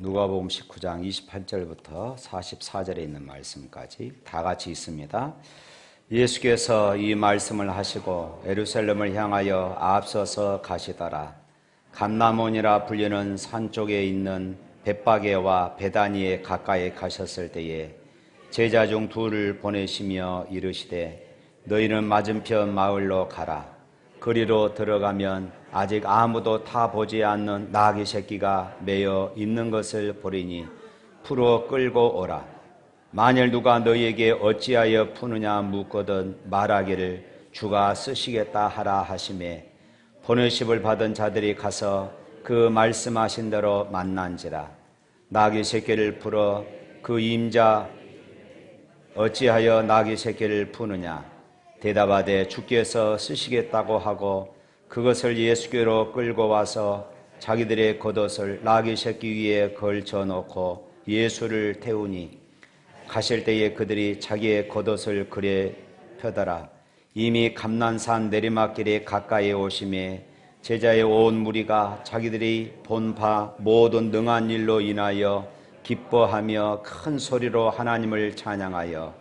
누가복음 19장 28절부터 44절에 있는 말씀까지 다 같이 있습니다. 예수께서 이 말씀을 하시고 에루살렘을 향하여 앞서서 가시더라. 감나몬이라 불리는 산 쪽에 있는 벳바게와 베다니에 가까이 가셨을 때에 제자 중 둘을 보내시며 이르시되 너희는 맞은편 마을로 가라. 거리로 들어가면 아직 아무도 타 보지 않는 나귀 새끼가 매여 있는 것을 보리니 풀어 끌고 오라. 만일 누가 너희에게 어찌하여 푸느냐 묻거든 말하기를 주가 쓰시겠다 하라 하심에 보내십을 받은 자들이 가서 그 말씀하신 대로 만난지라 나귀 새끼를 풀어 그 임자 어찌하여 나귀 새끼를 푸느냐 대답하되 주께서 쓰시겠다고 하고 그것을 예수께로 끌고 와서 자기들의 겉옷을 나귀 새끼 위에 걸쳐 놓고 예수를 태우니 가실 때에 그들이 자기의 겉옷을 그래 펴더라. 이미 감난산 내리막길에 가까이 오심에 제자의 온 무리가 자기들이 본 바 모든 능한 일로 인하여 기뻐하며 큰 소리로 하나님을 찬양하여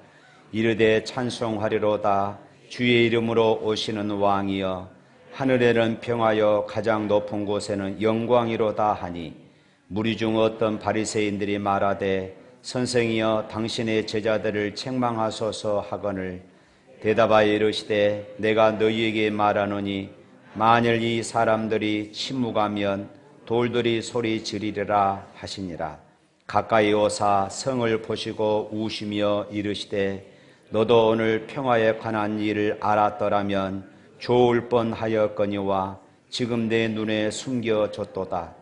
이르되 찬송하리로다. 주의 이름으로 오시는 왕이여 하늘에는 평하여 가장 높은 곳에는 영광이로다 하니 무리 중 어떤 바리새인들이 말하되 선생이여 당신의 제자들을 책망하소서 하거늘 대답하여 이르시되 내가 너희에게 말하노니 만일 이 사람들이 침묵하면 돌들이 소리 지르리라 하시니라. 가까이 오사 성을 보시고 우시며 이르시되 너도 오늘 평화에 관한 일을 알았더라면 좋을 뻔하였거니와 지금 내 눈에 숨겨졌도다.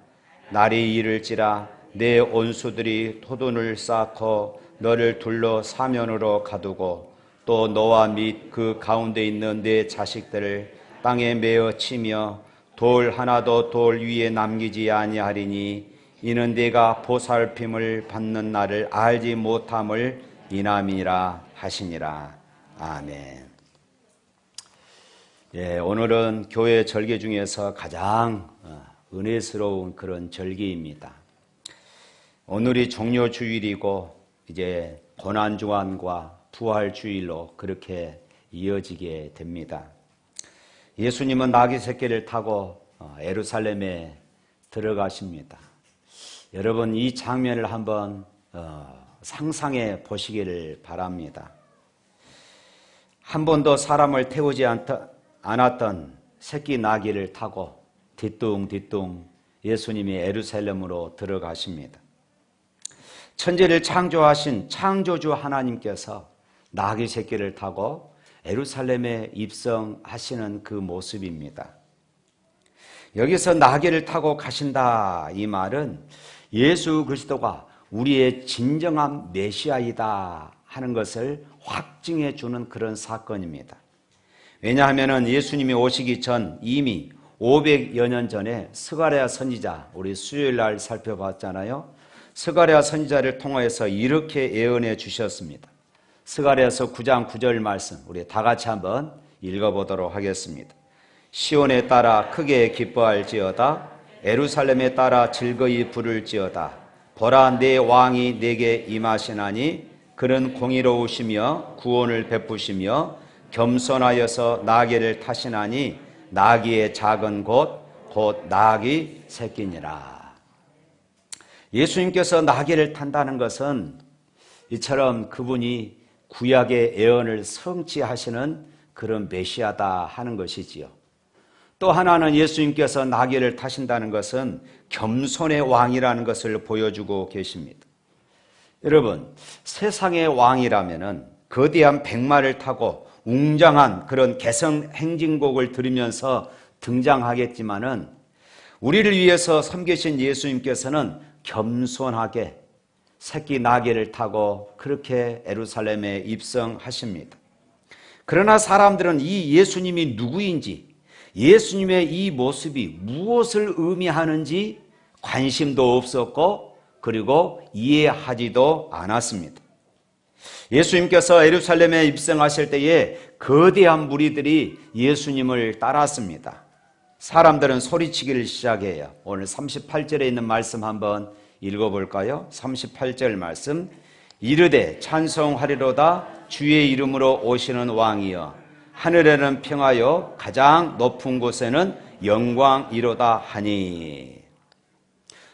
날이 이를지라 내 온수들이 토돈을 쌓고 너를 둘러 사면으로 가두고 또 너와 및 그 가운데 있는 내 자식들을 땅에 메어 치며 돌 하나도 돌 위에 남기지 아니하리니 이는 내가 보살핌을 받는 날을 알지 못함을 이남이라 하시니라. 아멘. 예, 오늘은 교회 절기 중에서 가장 어, 은혜스러운 그런 절기입니다. 오늘이 종료 주일이고 이제 고난 주안과 부활 주일로 그렇게 이어지게 됩니다. 예수님은 나귀 새끼를 타고 어, 에루살렘에 들어가십니다. 여러분 이 장면을 한번 어, 상상해 보시기를 바랍니다. 한 번도 사람을 태우지 않 았던 새끼 나귀를 타고 뒤뚱뒤뚱 예수님이 에루살렘으로 들어가십니다. 천지를 창조하신 창조주 하나님께서 나귀 새끼를 타고 에루살렘에 입성하시는 그 모습입니다. 여기서 나귀를 타고 가신다 이 말은 예수 그리스도가 우리의 진정한 메시아이다 하는 것을 확증해 주는 그런 사건입니다. 왜냐하면 예수님이 오시기 전 이미 500여 년 전에 스가랴 선지자 우리 수요일 날 살펴봤잖아요. 스가랴 선지자를 통해서 이렇게 예언해 주셨습니다. 스가랴서 9장 9절 말씀 우리 다 같이 한번 읽어보도록 하겠습니다. 시온에 따라 크게 기뻐할지어다 에루살렘에 따라 즐거이 부를지어다 보라 내 왕이 내게 임하시나니 그는 공의로우시며 구원을 베푸시며 겸손하여서 나귀를 타시나니 나귀의 작은 곳 곧 나귀 새끼니라. 예수님께서 나귀를 탄다는 것은 이처럼 그분이 구약의 예언을 성취하시는 그런 메시아다 하는 것이지요. 또 하나는 예수님께서 나귀를 타신다는 것은 겸손의 왕이라는 것을 보여주고 계십니다. 여러분, 세상의 왕이라면은 거대한 백마를 타고 웅장한 그런 개성 행진곡을 들으면서 등장하겠지만은 우리를 위해서 섬기신 예수님께서는 겸손하게 새끼 나귀를 타고 그렇게 에루살렘에 입성하십니다. 그러나 사람들은 이 예수님이 누구인지 예수님의 이 모습이 무엇을 의미하는지 관심도 없었고 그리고 이해하지도 않았습니다. 예수님께서 에루살렘에 입성하실 때에 거대한 무리들이 예수님을 따랐습니다. 사람들은 소리치기를 시작해요. 오늘 38절에 있는 말씀 한번 읽어볼까요? 38절 말씀. 이르되 찬송하리로다 주의 이름으로 오시는 왕이여 하늘에는 평하여 가장 높은 곳에는 영광이로다 하니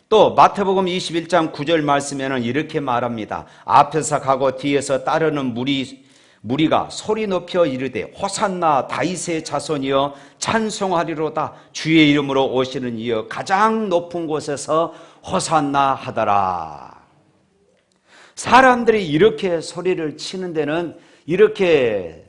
또 마태복음 21장 9절 말씀에는 이렇게 말합니다. 앞에서 가고 뒤에서 따르는 무리 무리가 소리 높여 이르되 호산나 다윗의 자손이여 찬송하리로다 주의 이름으로 오시는 이여 가장 높은 곳에서 호산나 하더라. 사람들이 이렇게 소리를 치는 데는 이렇게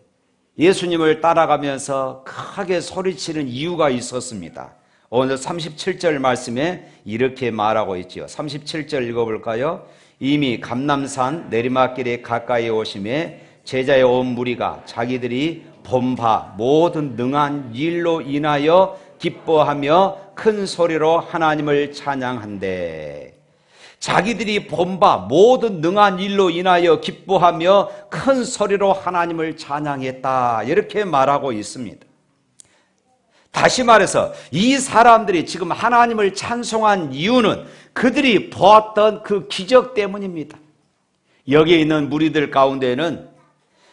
예수님을 따라가면서 크게 소리치는 이유가 있었습니다. 오늘 37절 말씀에 이렇게 말하고 있지요. 37절 읽어볼까요? 이미 감남산 내리막길에 가까이 오심에 제자의 온 무리가 자기들이 본바 모든 능한 일로 인하여 기뻐하며 큰 소리로 하나님을 찬양한대. 자기들이 본바 모든 능한 일로 인하여 기뻐하며 큰 소리로 하나님을 찬양했다. 이렇게 말하고 있습니다. 다시 말해서 이 사람들이 지금 하나님을 찬송한 이유는 그들이 보았던 그 기적 때문입니다. 여기에 있는 무리들 가운데는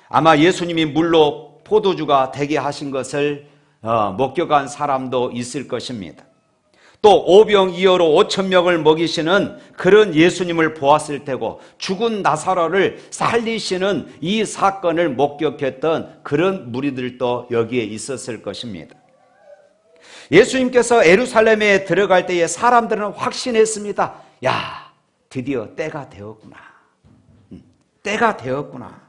아마 예수님이 물로 포도주가 되게 하신 것을 어, 목격한 사람도 있을 것입니다. 또 오병이어로 5천 명을 먹이시는 그런 예수님을 보았을 테고 죽은 나사로를 살리시는 이 사건을 목격했던 그런 무리들도 여기에 있었을 것입니다. 예수님께서 에루살렘에 들어갈 때에 사람들은 확신했습니다. 야, 드디어 때가 되었구나. 음, 때가 되었구나.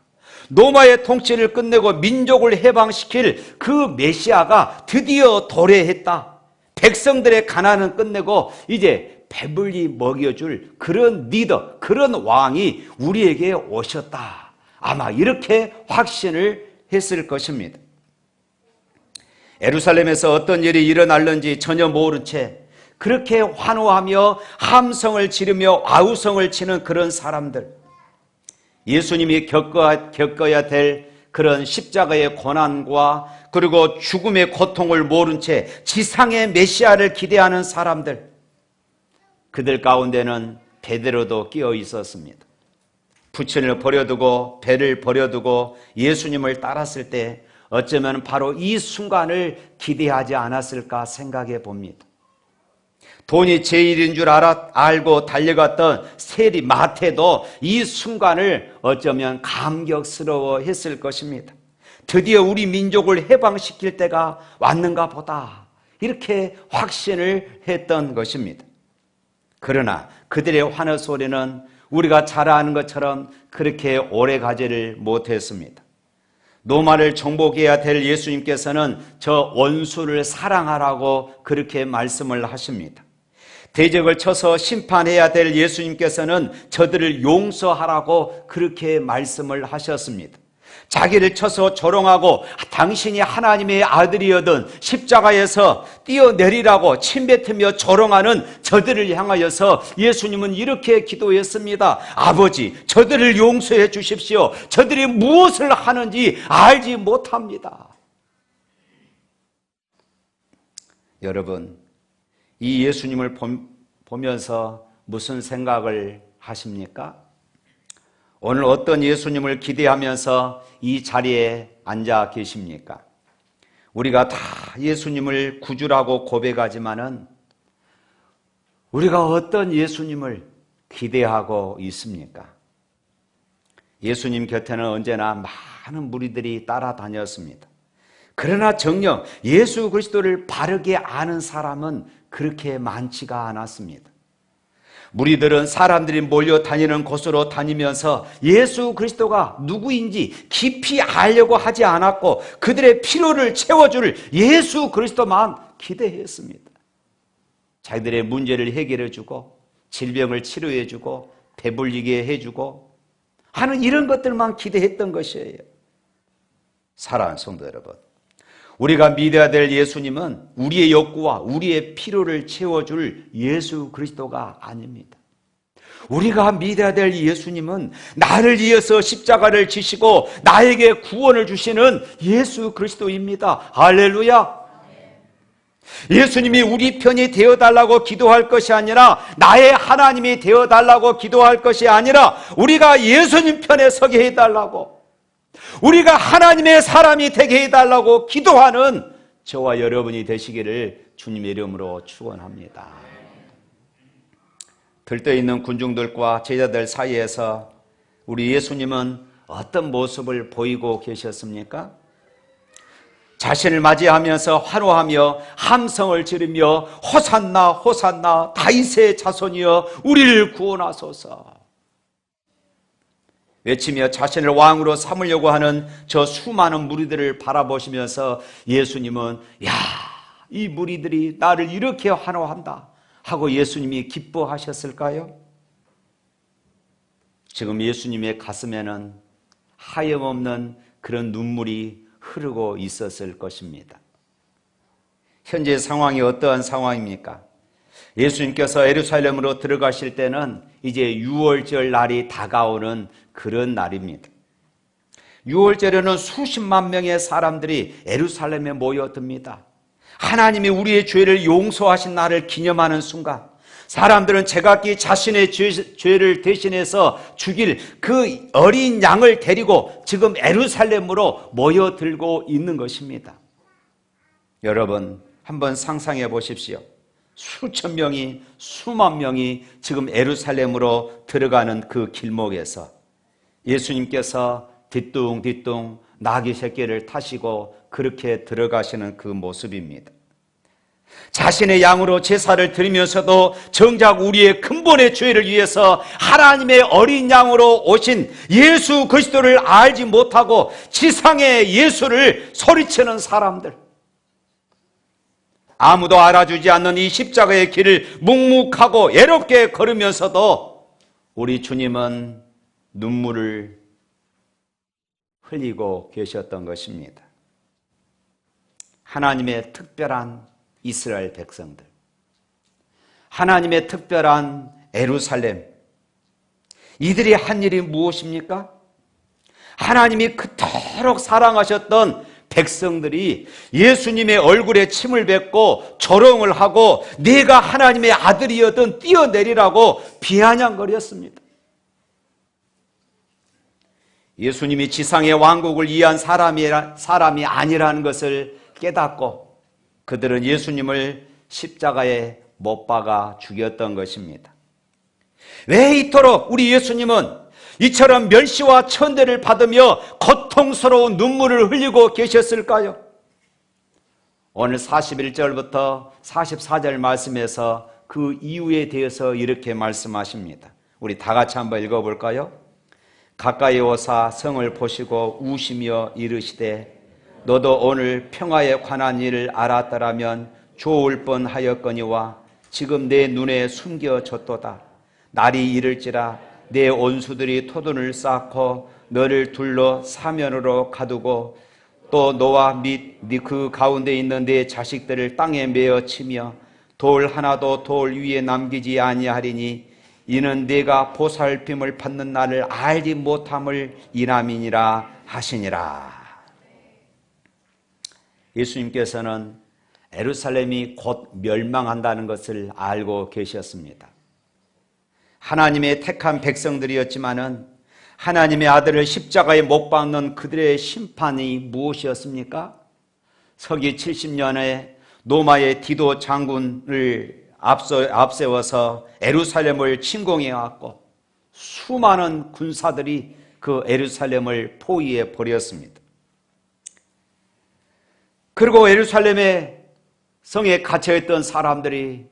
로마의 통치를 끝내고 민족을 해방시킬 그 메시아가 드디어 도래했다. 백성들의 가난은 끝내고 이제 배불리 먹여줄 그런 리더, 그런 왕이 우리에게 오셨다. 아마 이렇게 확신을 했을 것입니다. 에루살렘에서 어떤 일이 일어날는지 전혀 모른 채 그렇게 환호하며 함성을 지르며 아우성을 치는 그런 사람들. 예수님이 겪어야, 겪어야 될 그런 십자가의 고난과 그리고 죽음의 고통을 모른 채 지상의 메시아를 기대하는 사람들. 그들 가운데는 베드로도 끼어 있었습니다. 부친을 버려두고 배를 버려두고 예수님을 따랐을 때 어쩌면 바로 이 순간을 기대하지 않았을까 생각해 봅니다. 돈이 제일인 줄 알아, 알고 달려갔던 세리 마태도 이 순간을 어쩌면 감격스러워 했을 것입니다. 드디어 우리 민족을 해방시킬 때가 왔는가 보다. 이렇게 확신을 했던 것입니다. 그러나 그들의 환호 소리는 우리가 잘 아는 것처럼 그렇게 오래 가지를 못했습니다. 노마를 정복해야 될 예수님께서는 저 원수를 사랑하라고 그렇게 말씀을 하십니다. 대적을 쳐서 심판해야 될 예수님께서는 저들을 용서하라고 그렇게 말씀을 하셨습니다. 자기를 쳐서 조롱하고 당신이 하나님의 아들이어든 십자가에서 뛰어내리라고 침뱉으며 조롱하는 저들을 향하여서 예수님은 이렇게 기도했습니다. 아버지, 저들을 용서해 주십시오. 저들이 무엇을 하는지 알지 못합니다. 여러분, 이 예수님을 보면서 무슨 생각을 하십니까? 오늘 어떤 예수님을 기대하면서 이 자리에 앉아 계십니까? 우리가 다 예수님을 구주라고 고백하지만은 우리가 어떤 예수님을 기대하고 있습니까? 예수님 곁에는 언제나 많은 무리들이 따라다녔습니다. 그러나 정녕 예수 그리스도를 바르게 아는 사람은 그렇게 많지가 않았습니다. 무리들은 사람들이 몰려 다니는 곳으로 다니면서 예수 그리스도가 누구인지 깊이 알려고 하지 않았고 그들의 필요를 채워줄 예수 그리스도만 기대했습니다. 자기들의 문제를 해결해 주고 질병을 치료해 주고 배불리게 해 주고 하는 이런 것들만 기대했던 것이에요. 사랑하는 성도 여러분. 우리가 믿어야 될 예수님은 우리의 욕구와 우리의 필요를 채워줄 예수 그리스도가 아닙니다. 우리가 믿어야 될 예수님은 나를 위해서 십자가를 지시고 나에게 구원을 주시는 예수 그리스도입니다. 할렐루야. 예수님이 우리 편이 되어달라고 기도할 것이 아니라 나의 하나님이 되어달라고 기도할 것이 아니라 우리가 예수님 편에 서게 해달라고 우리가 하나님의 사람이 되게 해달라고 기도하는 저와 여러분이 되시기를 주님의 이름으로 축원합니다. 들떠 있는 군중들과 제자들 사이에서 우리 예수님은 어떤 모습을 보이고 계셨습니까? 자신을 맞이하면서 환호하며 함성을 지르며 호산나 호산나 다윗의 자손이여 우리를 구원하소서 외치며 자신을 왕으로 삼으려고 하는 저 수많은 무리들을 바라보시면서 예수님은 야, 이 무리들이 나를 이렇게 환호한다 하고 예수님이 기뻐하셨을까요? 지금 예수님의 가슴에는 하염없는 그런 눈물이 흐르고 있었을 것입니다. 현재 상황이 어떠한 상황입니까? 예수님께서 에루살렘으로 들어가실 때는 이제 6월절 날이 다가오는 그런 날입니다. 6월절에는 수십만 명의 사람들이 에루살렘에 모여듭니다. 하나님이 우리의 죄를 용서하신 날을 기념하는 순간 사람들은 제각기 자신의 죄, 를 대신해서 죽일 그 어린 양을 데리고 지금 에루살렘으로 모여들고 있는 것입니다. 여러분 한번 상상해 보십시오. 수천 명이 수만 명이 지금 에루살렘으로 들어가는 그 길목에서 예수님께서 뒤뚱뒤뚱 나귀 새끼를 타시고 그렇게 들어가시는 그 모습입니다. 자신의 양으로 제사를 드리면서도 정작 우리의 근본의 죄를 위해서 하나님의 어린 양으로 오신 예수 그리스도를 알지 못하고 지상의 예수를 소리치는 사람들. 아무도 알아주지 않는 이 십자가의 길을 묵묵하고 애롭게 걸으면서도 우리 주님은 눈물을 흘리고 계셨던 것입니다. 하나님의 특별한 이스라엘 백성들. 하나님의 특별한 에루살렘. 이들이 한 일이 무엇입니까? 하나님이 그토록 사랑하셨던 백성들이 예수님의 얼굴에 침을 뱉고 조롱을 하고 내가 하나님의 아들이었던 뛰어내리라고 비아냥거렸습니다. 예수님이 지상의 왕국을 이해한 사람이, 사람이 아니라는 것을 깨닫고 그들은 예수님을 십자가에 못 박아 죽였던 것입니다. 왜 이토록 우리 예수님은 이처럼 멸시와 천대를 받으며 고통스러운 눈물을 흘리고 계셨을까요? 오늘 41절부터 44절 말씀에서 그 이유에 대해서 이렇게 말씀하십니다. 우리 다 같이 한번 읽어볼까요? 가까이 오사 성을 보시고 우시며 이르시되 너도 오늘 평화에 관한 일을 알았더라면 좋을 뻔하였거니와 지금 내 눈에 숨겨졌도다. 날이 이를지라 내 온수들이 토돈을 쌓고 너를 둘러 사면으로 가두고 또 너와 및 그 가운데 있는 내 자식들을 땅에 메어 치며 돌 하나도 돌 위에 남기지 아니하리니 이는 내가 보살핌을 받는 날을 알지 못함을 이남이니라 하시니라. 예수님께서는 에루살렘이 곧 멸망한다는 것을 알고 계셨습니다. 하나님의 택한 백성들이었지만은 하나님의 아들을 십자가에 못 박는 그들의 심판이 무엇이었습니까? 서기 70년에 노마의 디도 장군을 앞서, 앞세워서 에루살렘을 침공해 왔고 수많은 군사들이 그 에루살렘을 포위해 버렸습니다. 그리고 에루살렘의 성에 갇혀있던 사람들이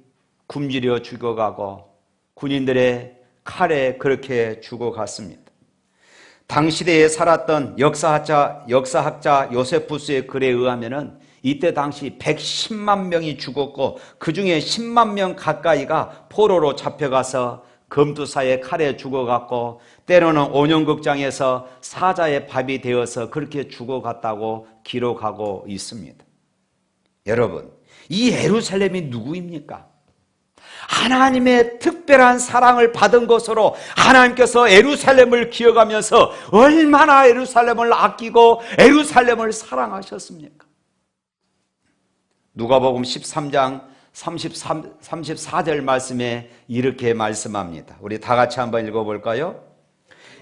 굶주려 죽어가고 군인들의 칼에 그렇게 죽어갔습니다. 당시대에 살았던 역사학자, 역사학자 요세푸스의 글에 의하면은 이때 당시 110만 명이 죽었고 그 중에 10만 명 가까이가 포로로 잡혀가서 검투사의 칼에 죽어갔고 때로는 온영극장에서 사자의 밥이 되어서 그렇게 죽어갔다고 기록하고 있습니다. 여러분, 이 예루살렘이 누구입니까? 하나님의 특별한 사랑을 받은 것으로 하나님께서 에루살렘을 기억하면서 얼마나 에루살렘을 아끼고 에루살렘을 사랑하셨습니까? 누가복음 13장 33, 34절 말씀에 이렇게 말씀합니다. 우리 다 같이 한번 읽어볼까요?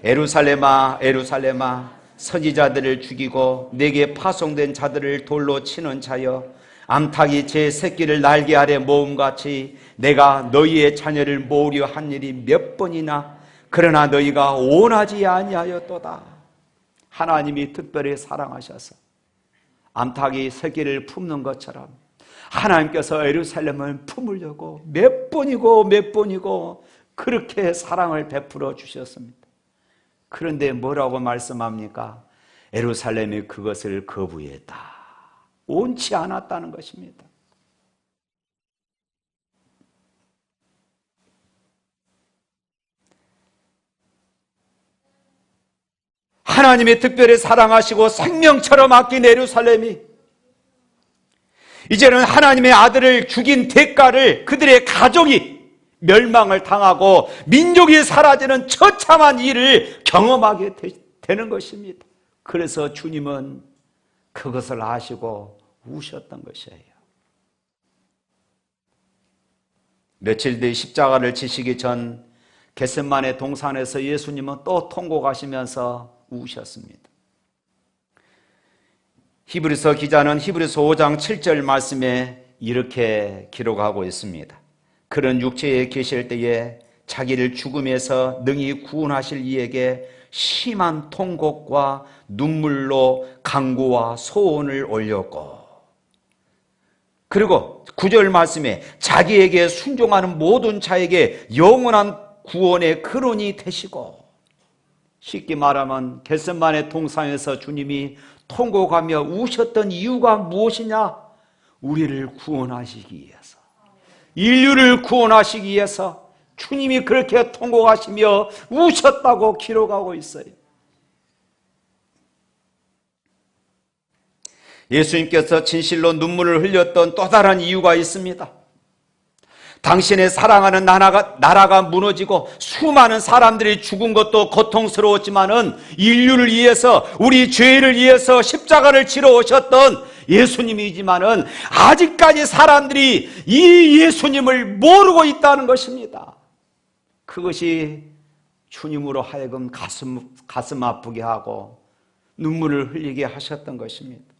에루살렘아 에루살렘아 선지자들을 죽이고 내게 파송된 자들을 돌로 치는 자여 암탉이 제 새끼를 날개 아래 모음같이 내가 너희의 자녀를 모으려 한 일이 몇 번이나 그러나 너희가 원하지 아니하였도다. 하나님이 특별히 사랑하셔서 암탉이 새끼를 품는 것처럼 하나님께서 에루살렘을 품으려고 몇 번이고 몇 번이고 그렇게 사랑을 베풀어 주셨습니다. 그런데 뭐라고 말씀합니까? 에루살렘이 그것을 거부했다. 옳지 않았다는 것입니다. 하나님이 특별히 사랑하시고 생명처럼 아낀 에루살렘이 이제는 하나님의 아들을 죽인 대가를 그들의 가족이 멸망을 당하고 민족이 사라지는 처참한 일을 경험하게 되 는 것입니다. 그래서 주님은 그것을 아시고 우셨던 것이에요. 며칠 뒤 십자가를 지시기 전 겟셋만의 동산에서 예수님은 또 통곡하시면서 우셨습니다. 히브리서 기자는 히브리서 5장 7절 말씀에 이렇게 기록하고 있습니다. 그런 육체에 계실 때에 자기를 죽음에서 능히 구원하실 이에게 심한 통곡과 눈물로 강구와 소원을 올렸고 그리고 구절 말씀에 자기에게 순종하는 모든 자에게 영원한 구원의 근원이 되시고 쉽게 말하면 겟셋만의 동상에서 주님이 통곡하며 우셨던 이유가 무엇이냐? 우리를 구원하시기 위해서. 인류를 구원하시기 위해서 주님이 그렇게 통곡하시며 우셨다고 기록하고 있어요. 예수님께서 진실로 눈물을 흘렸던 또 다른 이유가 있습니다. 당신의 사랑하는 나라가, 나라가 무너지고 수많은 사람들이 죽은 것도 고통스러웠지만은 인류를 위해서 우리 죄를 위해서 십자가를 치러 오셨던 예수님이지만은 아직까지 사람들이 이 예수님을 모르고 있다는 것입니다. 그것이 주님으로 하여금 가슴, 가슴 아프게 하고 눈물을 흘리게 하셨던 것입니다.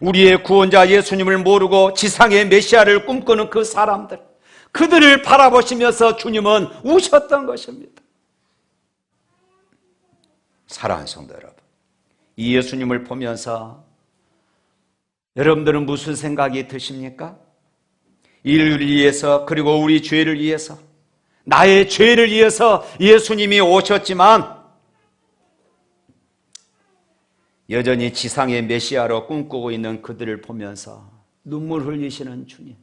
우리의 구원자 예수님을 모르고 지상의 메시아를 꿈꾸는 그 사람들, 그들을 바라보시면서 주님은 우셨던 것입니다. 사랑하는 성도 여러분, 이 예수님을 보면서 여러분들은 무슨 생각이 드십니까? 인류를 위해서 그리고 우리 죄를 위해서 나의 죄를 위해서 예수님이 오셨지만 여전히 지상의 메시아로 꿈꾸고 있는 그들을 보면서 눈물 흘리시는 주님.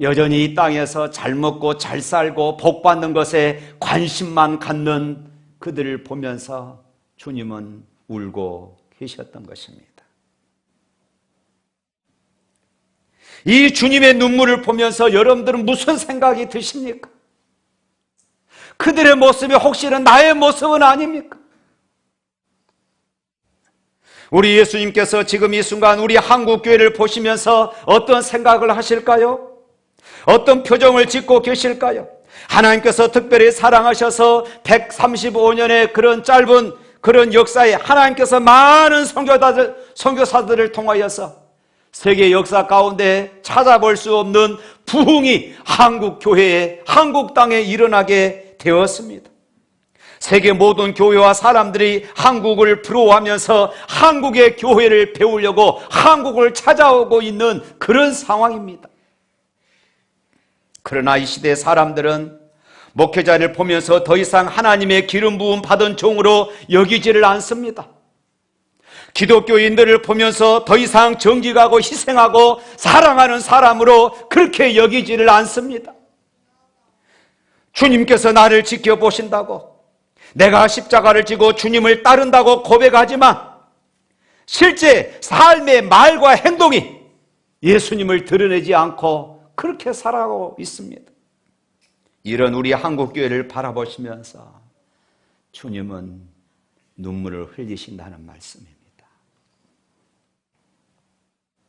여전히 이 땅에서 잘 먹고 잘 살고 복 받는 것에 관심만 갖는 그들을 보면서 주님은 울고 계셨던 것입니다. 이 주님의 눈물을 보면서 여러분들은 무슨 생각이 드십니까? 그들의 모습이 혹시는 나의 모습은 아닙니까? 우리 예수님께서 지금 이 순간 우리 한국교회를 보시면서 어떤 생각을 하실까요? 어떤 표정을 짓고 계실까요? 하나님께서 특별히 사랑하셔서 135년의 그런 짧은 그런 역사에 하나님께서 많은 선교사들, 선교사들을 통하여서 세계 역사 가운데 찾아볼 수 없는 부흥이 한국 교회에, 한국 땅에 일어나게 되었습니다. 세계 모든 교회와 사람들이 한국을 부러워하면서 한국의 교회를 배우려고 한국을 찾아오고 있는 그런 상황입니다. 그러나 이 시대 사람들은 목회자를 보면서 더 이상 하나님의 기름 부음 받은 종으로 여기지를 않습니다. 기독교인들을 보면서 더 이상 정직하고 희생하고 사랑하는 사람으로 그렇게 여기지를 않습니다. 주님께서 나를 지켜보신다고 내가 십자가를 지고 주님을 따른다고 고백하지만 실제 삶의 말과 행동이 예수님을 드러내지 않고 그렇게 살아가고 있습니다. 이런 우리 한국교회를 바라보시면서 주님은 눈물을 흘리신다는 말씀입니다.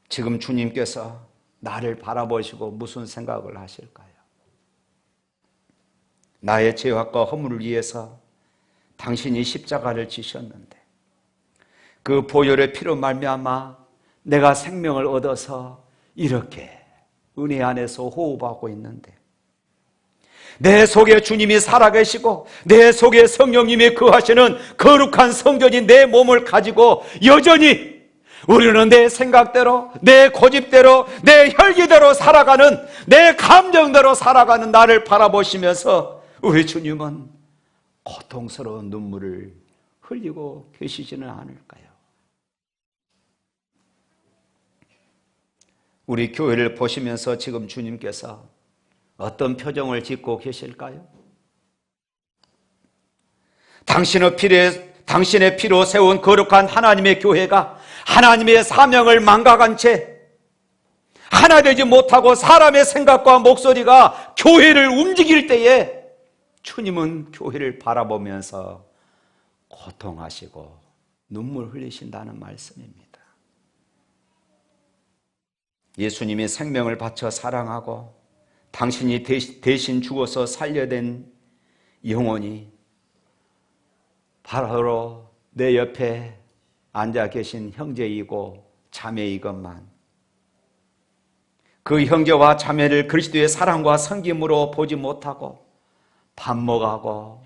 지금 주님께서 나를 바라보시고 무슨 생각을 하실까요? 나의 죄악과 허물을 위해서 당신이 십자가를 지셨는데 그 보혈의 피로 말미암아 내가 생명을 얻어서 이렇게 은혜 안에서 호흡하고 있는데 내 속에 주님이 살아계시고 내 속에 성령님이 거하시는 거룩한 성전이 내 몸을 가지고 여전히 우리는 내 생각대로, 내 고집대로, 내 혈기대로 살아가는, 내 감정대로 살아가는 나를 바라보시면서 우리 주님은 고통스러운 눈물을 흘리고 계시지는 않을까요? 우리 교회를 보시면서 지금 주님께서 어떤 표정을 짓고 계실까요? 당신의 피로, 당신의 피로 세운 거룩한 하나님의 교회가 하나님의 사명을 망각한 채 하나 되지 못하고 사람의 생각과 목소리가 교회를 움직일 때에 주님은 교회를 바라보면서 고통하시고 눈물 흘리신다는 말씀입니다. 예수님이 생명을 바쳐 사랑하고 당신이 대신 죽어서 살려된 영혼이 바로 내 옆에 앉아 계신 형제이고 자매이건만 그 형제와 자매를 그리스도의 사랑과 성김으로 보지 못하고 반목하고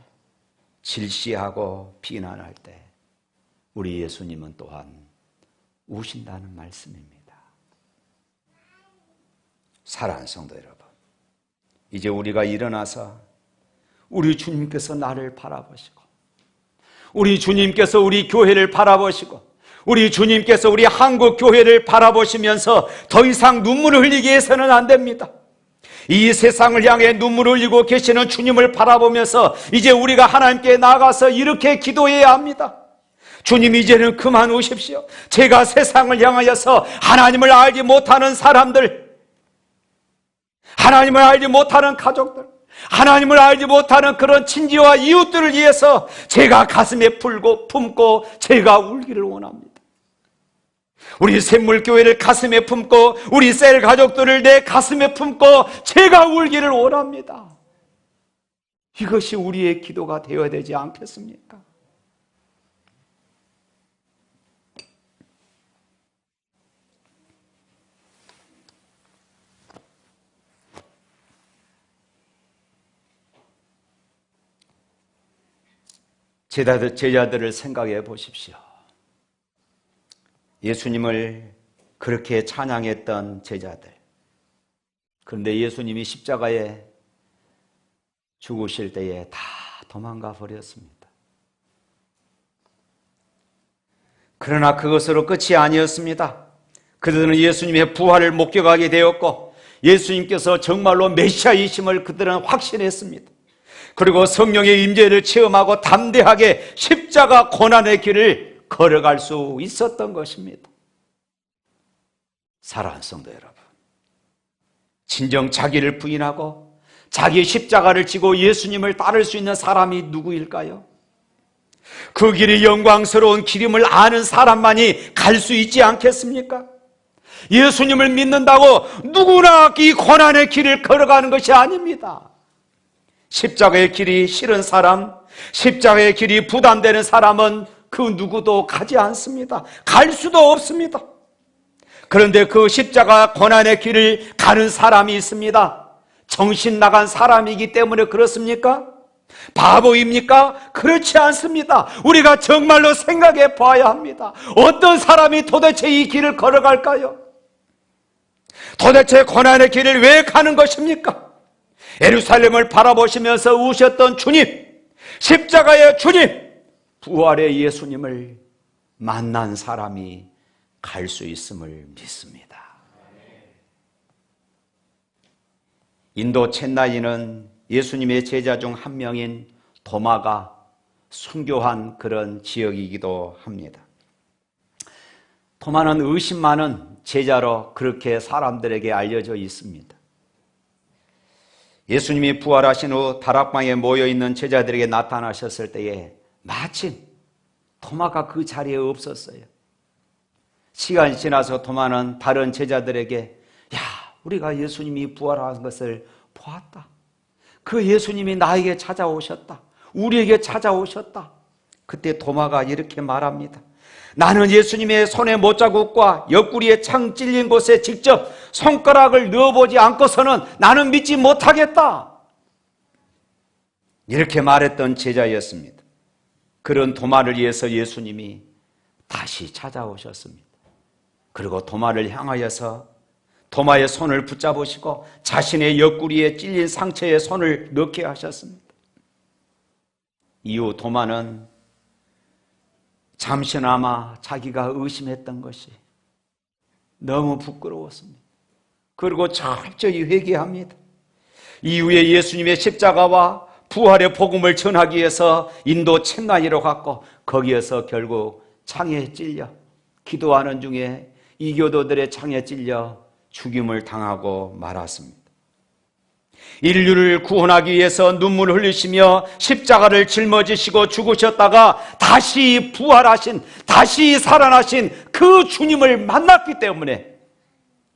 질시하고 비난할 때 우리 예수님은 또한 우신다는 말씀입니다. 사랑하는 성도 여러분, 이제 우리가 일어나서 우리 주님께서 나를 바라보시고 우리 주님께서 우리 교회를 바라보시고 우리 주님께서 우리 한국 교회를 바라보시면서 더 이상 눈물을 흘리게 해서는 안 됩니다. 이 세상을 향해 눈물을 흘리고 계시는 주님을 바라보면서 이제 우리가 하나님께 나가서 이렇게 기도해야 합니다. 주님 이제는 그만 오십시오. 제가 세상을 향하여서 하나님을 알지 못하는 사람들, 하나님을 알지 못하는 가족들, 하나님을 알지 못하는 그런 친지와 이웃들을 위해서 제가 가슴에 풀고 품고 제가 울기를 원합니다. 우리 샘물교회를 가슴에 품고 우리 셀 가족들을 내 가슴에 품고 제가 울기를 원합니다. 이것이 우리의 기도가 되어야 되지 않겠습니까? 제자들, 제자들을 생각해 보십시오. 예수님을 그렇게 찬양했던 제자들. 그런데 예수님이 십자가에 죽으실 때에 다 도망가 버렸습니다. 그러나 그것으로 끝이 아니었습니다. 그들은 예수님의 부활을 목격하게 되었고 예수님께서 정말로 메시아이심을 그들은 확신했습니다. 그리고 성령의 임재를 체험하고 담대하게 십자가 고난의 길을 걸어갈 수 있었던 것입니다. 사랑하는 성도 여러분, 진정 자기를 부인하고 자기 십자가를 지고 예수님을 따를 수 있는 사람이 누구일까요? 그 길이 영광스러운 길임을 아는 사람만이 갈 수 있지 않겠습니까? 예수님을 믿는다고 누구나 이 고난의 길을 걸어가는 것이 아닙니다. 십자가의 길이 싫은 사람, 십자가의 길이 부담되는 사람은 그 누구도 가지 않습니다. 갈 수도 없습니다. 그런데 그 십자가 고난의 길을 가는 사람이 있습니다. 정신 나간 사람이기 때문에 그렇습니까? 바보입니까? 그렇지 않습니다. 우리가 정말로 생각해 봐야 합니다. 어떤 사람이 도대체 이 길을 걸어갈까요? 도대체 고난의 길을 왜 가는 것입니까? 예루살렘을 바라보시면서 우셨던 주님, 십자가의 주님, 부활의 예수님을 만난 사람이 갈 수 있음을 믿습니다. 인도 첸나이는 예수님의 제자 중 한 명인 도마가 순교한 그런 지역이기도 합니다. 도마는 의심 많은 제자로 그렇게 사람들에게 알려져 있습니다. 예수님이 부활하신 후 다락방에 모여 있는 제자들에게 나타나셨을 때에 마침 토마가 그 자리에 없었어요. 시간이 지나서 도마는 다른 제자들에게 야, 우리가 예수님이 부활한 것을 보았다. 그 예수님이 나에게 찾아오셨다. 우리에게 찾아오셨다. 그때 도마가 이렇게 말합니다. 나는 예수님의 손에 못자국과 옆구리에 창 찔린 곳에 직접 손가락을 넣어보지 않고서는 나는 믿지 못하겠다. 이렇게 말했던 제자였습니다. 그런 도마를 위해서 예수님이 다시 찾아오셨습니다. 그리고 도마를 향하여서 도마의 손을 붙잡으시고 자신의 옆구리에 찔린 상처에 손을 넣게 하셨습니다. 이후 도마는 잠시나마 자기가 의심했던 것이 너무 부끄러웠습니다. 그리고 철저히 회개합니다. 이후에 예수님의 십자가와 부활의 복음을 전하기 위해서 인도 첸나이로 갔고 거기에서 결국 창에 찔려 기도하는 중에 이교도들의 창에 찔려 죽임을 당하고 말았습니다. 인류를 구원하기 위해서 눈물을 흘리시며 십자가를 짊어지시고 죽으셨다가 다시 부활하신, 다시 살아나신 그 주님을 만났기 때문에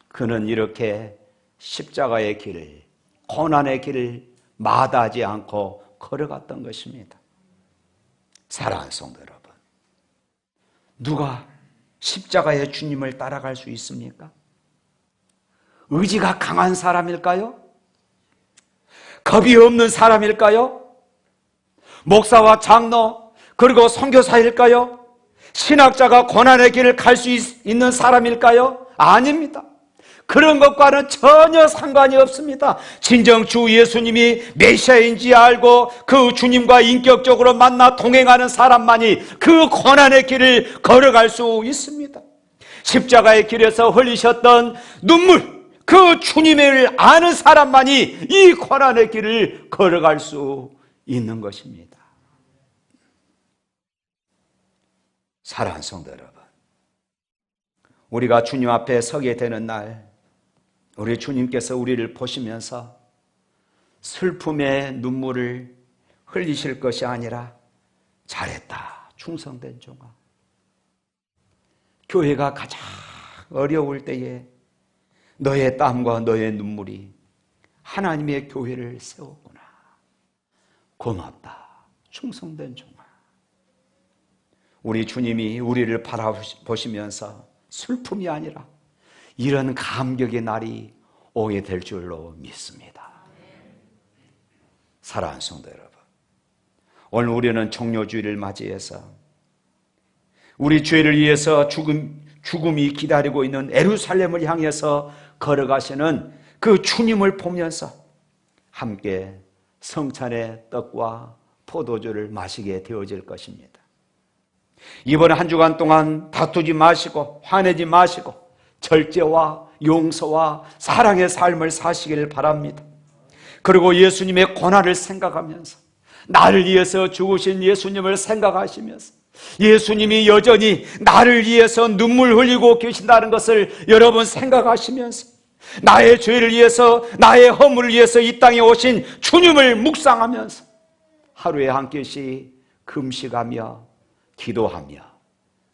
그는 이렇게 십자가의 길을, 고난의 길을 마다하지 않고 걸어갔던 것입니다. 사랑하는 성도 여러분, 누가 십자가의 주님을 따라갈 수 있습니까? 의지가 강한 사람일까요? 겁이 없는 사람일까요? 목사와 장로 그리고 선교사일까요? 신학자가 고난의 길을 갈 수 있는 사람일까요? 아닙니다. 그런 것과는 전혀 상관이 없습니다. 진정 주 예수님이 메시아인지 알고 그 주님과 인격적으로 만나 동행하는 사람만이 그 고난의 길을 걸어갈 수 있습니다. 십자가의 길에서 흘리셨던 눈물, 그 주님을 아는 사람만이 이 고난의 길을 걸어갈 수 있는 것입니다. 사랑하는 성도 여러분, 우리가 주님 앞에 서게 되는 날, 우리 주님께서 우리를 보시면서 슬픔의 눈물을 흘리실 것이 아니라 잘했다, 충성된 종아. 교회가 가장 어려울 때에 너의 땀과 너의 눈물이 하나님의 교회를 세우구나. 고맙다. 충성된 종아. 우리 주님이 우리를 바라보시면서 슬픔이 아니라 이런 감격의 날이 오게 될 줄로 믿습니다. 사랑하는 성도 여러분. 오늘 우리는 종료주의를 맞이해서 우리 죄를 위해서 죽음, 죽음이 기다리고 있는 에루살렘을 향해서 걸어가시는 그 주님을 보면서 함께 성찬의 떡과 포도주를 마시게 되어질 것입니다. 이번 한 주간 동안 다투지 마시고 화내지 마시고 절제와 용서와 사랑의 삶을 사시길 바랍니다. 그리고 예수님의 고난을 생각하면서 나를 위해서 죽으신 예수님을 생각하시면서 예수님이 여전히 나를 위해서 눈물 흘리고 계신다는 것을 여러분 생각하시면서 나의 죄를 위해서 나의 허물을 위해서 이 땅에 오신 주님을 묵상하면서 하루에 한 끼씩 금식하며 기도하며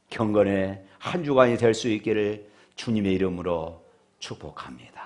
경건의 한 주간이 될 수 있기를 주님의 이름으로 축복합니다.